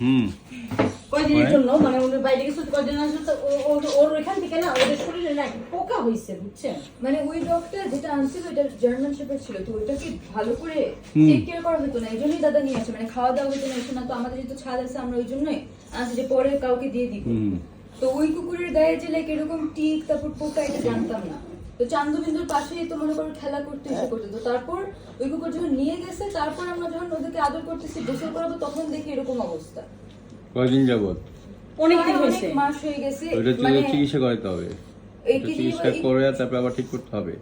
হুম। কয়দিনের মানে? জন্য? মানে ওদের বাইরে গেছে কয়দিন আসলে তো ও- ও- ওর ওইখান থেকে না ওদের শরীরে না পোকা হয়েছে বুঝছেন? মানে ওই ডগটা যেটা আনছিল ওইটা জার্মান শেপার্ড ছিল তো ওইটাকে ভালো করে টেক কেয়ার করা হতো না এই জন্যই দাদা নিয়ে আসে। মানে খাওয়া দাওয়া হতো না এসে না তো আমাদের যেহেতু ছাদ আছে আমরা ওই জন্যই যে পরে কাউকে দিয়ে দিব তো ওই কুকুরের গায়ে যে লাইক এরকম টিক তারপর পোকা এটা জানতাম না। তো চান্দবিন্দুর পাশেই তো মনে করো খেলা করতে এসে করতে তো তারপর ওই কুকুর যখন নিয়ে গেছে তারপর আমরা যখন ওদেরকে আদর করতেছি গোসল করাবো তখন দেখি এরকম অবস্থা। কয়দিন যাবত অনেক দিন হয়েছে। মাস হয়ে গেছে ওইটা মানে চিকিৎসা করাতে হবে। ওটা চিকিৎসা করে তারপরে আবার ঠিক করতে হবে।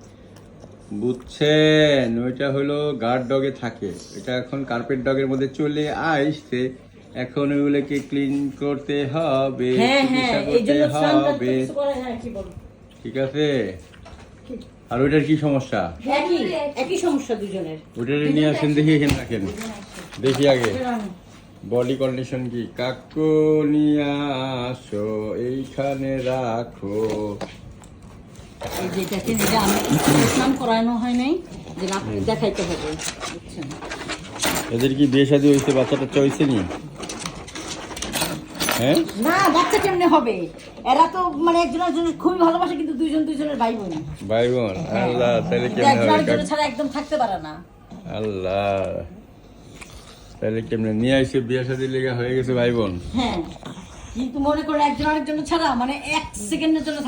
বুঝছেন? ওইটা হলো গার্ড ডগে থাকে। এটা এখন কার্পেট ডগের মধ্যে চলে আসছে। এখন ওইগুলোকে ক্লিন করতে হবে হ্যাঁ হ্যাঁ চিকিৎসা করতে হবে। হ্যাঁ কি বলব ঠিক আছে? আর ওইটার কি সমস্যা? একই একই সমস্যা দুজনের। ওইটার নিয়ে আসেন দেখি এখানে রাখেন। দেখি আগে। বডি কন্ডিশন কি? কাকু নিয়ে আসো এইখানে রাখো। এই যে আমি স্নান করানো হয় নাই দেখাইতে হবে। এদের কি বিয়ে শাদী হয়েছে বাচ্চাটা চয়েছে নি? না বাচ্চা কেমনে হবে? এরা তো মানে একজনের জন্য খুবই ভালোবাসে কিন্তু দুইজন দুইজনের ভাই বোন ভাই বোন আল্লাহ তাহলে কেমনে হবে? একজন ছাড়া একদম থাকতে পারে না। আল্লাহ তাহলে কেমনে? নিয়ে আইসে বিয়ে শাদী লেগে হয়ে গেছে ভাই বোন হ্যাঁ কিন্তু মনে করে একজন আরেকজন ছাড়া মানে এক সেকেন্ডের জন্য